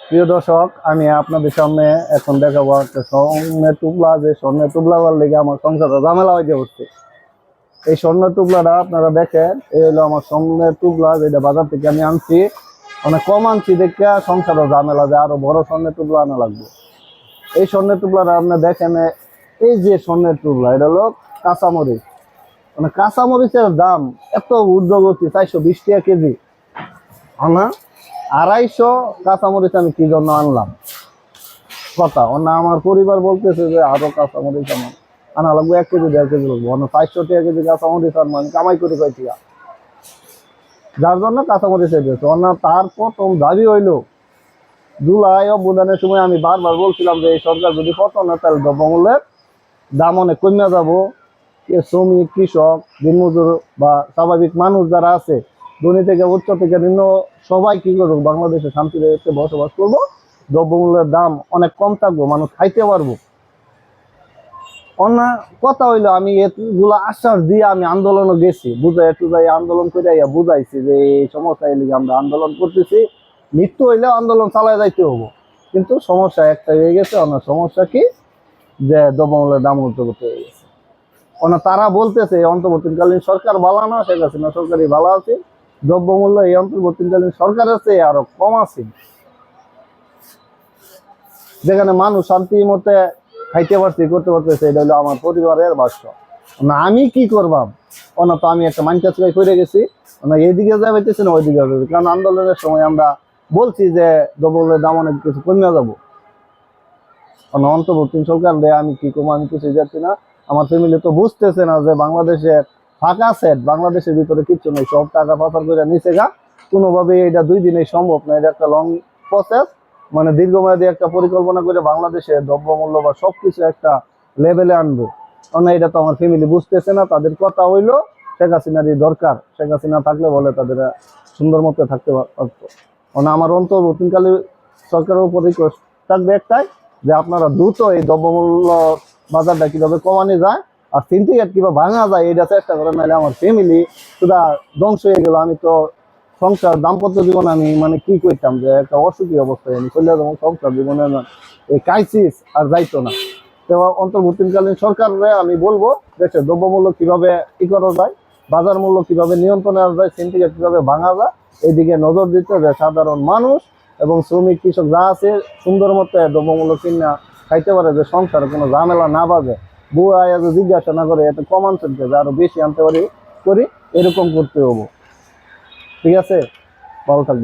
প্রিয় দর্শক, আমি আপনাদের সামনে এখন দেখাবো একটা স্বর্ণের টুকলা যে স্বর্ণের টুকলাবার লেগে আমার সংসারে ঝামেলা হয়ে উঠছে এই স্বর্ণের টুকলাটা আপনারা দেখেন, এই হলো আমার স্বর্ণের টুকলা যেটা বাজার থেকে আমি আনছি। অনেক কম আনছি দেখে সংসারে ঝামেলা যে আরও বড় স্বর্ণের টুকলা আনা লাগবে। এই স্বর্ণের টুকলাটা আপনি দেখেন, এই যে স্বর্ণের টুকলা এটা হলো কাঁচামরিচ। মানে কাঁচামরিচের দাম এত ঊর্ধ্বগতি, চারশো বিশ টাকা কেজি। আনা আড়াইশো কাঁচামরিচ আমি কি জন্য আনলাম? কথা, অন্য আমার পরিবার বলতেছে যে আরও কাঁচামরিচ আমার আনা লাগবে এক কেজি, দেড় কেজি লাগবো। অন্য চারশো টাকা কেজি কাঁচামরিচ আর আমি কামাই করে পাইছি যার জন্য কাঁচামরিচ দিয়েছে। অন্য তার প্রথম দাবি হইল, জুলাই অবদানের সময় আমি বারবার বলছিলাম যে এই সরকার যদি কত না তাহলে দ্রব্যমূল্যের দাম অনেক কমে যাব। শ্রমিক, কৃষক, দিনমজুর বা স্বাভাবিক মানুষ যারা আছে ধনী থেকে উচ্চ থেকে নিম্ন সবাই কি করব বাংলাদেশে শান্তিতে বসবাস করব। দ্রব্যমূল্যের দাম অনেক কম থাকব, মানুষ খাইতে পারব। অন্য কথা হইল, আমি এগুলো আশ্বাস দিয়ে আমি আন্দোলনও গেছি। বুঝাই একটু যাই আন্দোলন করে আইয়া বুঝাইছি যে এই সমস্যা এর লিগে আমরা আন্দোলন করতেছি। মৃত্যু হইলে আন্দোলন চালায় যাইতে হব কিন্তু সমস্যা একটা হয়ে গেছে, অন্য সমস্যা কি? যে দ্রব্যমূল্যের দাম উদ্যোগত হয়ে গেছে। অন্য তারা বলতেছে, অন্তর্বর্তীকালীন সরকার ভালো না, শেখ হাসিনা সরকারি ভালো আছে। দ্রব্যমূল্য এই অন্তর্বর্তীকালীন সরকার আছে আরও কম আছে। যেখানে মানুষ শান্তি মতে খাইতে পারছি, করতে পারতেছে, এটা হলো আমার পরিবারের বাস্য না, আমি কি করবাম? অন্য তো আমি একটা মাইন্ড কাজ করে গেছি। না এইদিকে যা পাইতেছি না ওইদিকে যাবে। কারণ আন্দোলনের সময় আমরা বলছি যে দ্রব্যমূল্যের দাম অনেক কিছু কমে যাব। অন্য অন্তর্বর্তী সরকার দেয়, আমি কি করব, আমি কিছু যাচ্ছি না। আমার ফ্যামিলি তো বুঝতেছে না যে বাংলাদেশের ফাঁকা সেট বাংলাদেশের ভিতরে কিচ্ছু নেই, সব টাকা পাচার করে নিচে গা। কোনোভাবে এটা দুই দিনে সম্ভব না, এটা একটা লং প্রসেস মানে দীর্ঘমেয়াদী একটা পরিকল্পনা করে বাংলাদেশে দ্রব্যমূল্য বা সবকিছু একটা লেভেলে আনবে। কারণ এটা তো আমার ফ্যামিলি বুঝতেছে না, তাদের কথা হইল, শেখ হাসিনারই দরকার। শেখ হাসিনা থাকলে বলে তাদের সুন্দর মতো থাকতে পারতো। মানে আমার অন্তর্বর্তীকালে সরকারের উপর request থাকবে একটাই, যে আপনারা দ্রুত এই দ্রব্যমূল্য বাজারটা কীভাবে কমানো যায় আর সিন্ডিকেট কীভাবে ভাঙা যায়, এটা চেষ্টা করে, নাহলে আমার ফ্যামিলি শুধু ধ্বংস হয়ে গেল। আমি তো সংসার দাম্পত্য জীবন আমি মানে কি করতাম যে, একটা অসুখী অবস্থায় আমি চলে যাব, সংসার জীবনে এই ক্রাইসিস আর যাইতো না। তো অন্তর্বর্তীকালীন সরকারে আমি বলব, দেশের দ্রব্যমূল্য কীভাবে ই করা যায়, বাজার মূল্য কীভাবে নিয়ন্ত্রণে আনা যায় সিন্ডিকেট কীভাবে ভাঙা যায়, এইদিকে নজর দিতে যে সাধারণ মানুষ এবং শ্রমিক, কৃষক যা আছে, সুন্দর মতো দ্রব্যমূল্য কিনা খাইতে পারে, যে সংসারে কোনো ঝামেলা না বাজে। বউ আয়া জিজ্ঞাসা না করে, এত কম আনছেন যে আরও বেশি আনতে পারি, করি, এরকম করতে হব। ঠিক আছে? ভালো থাকবেন।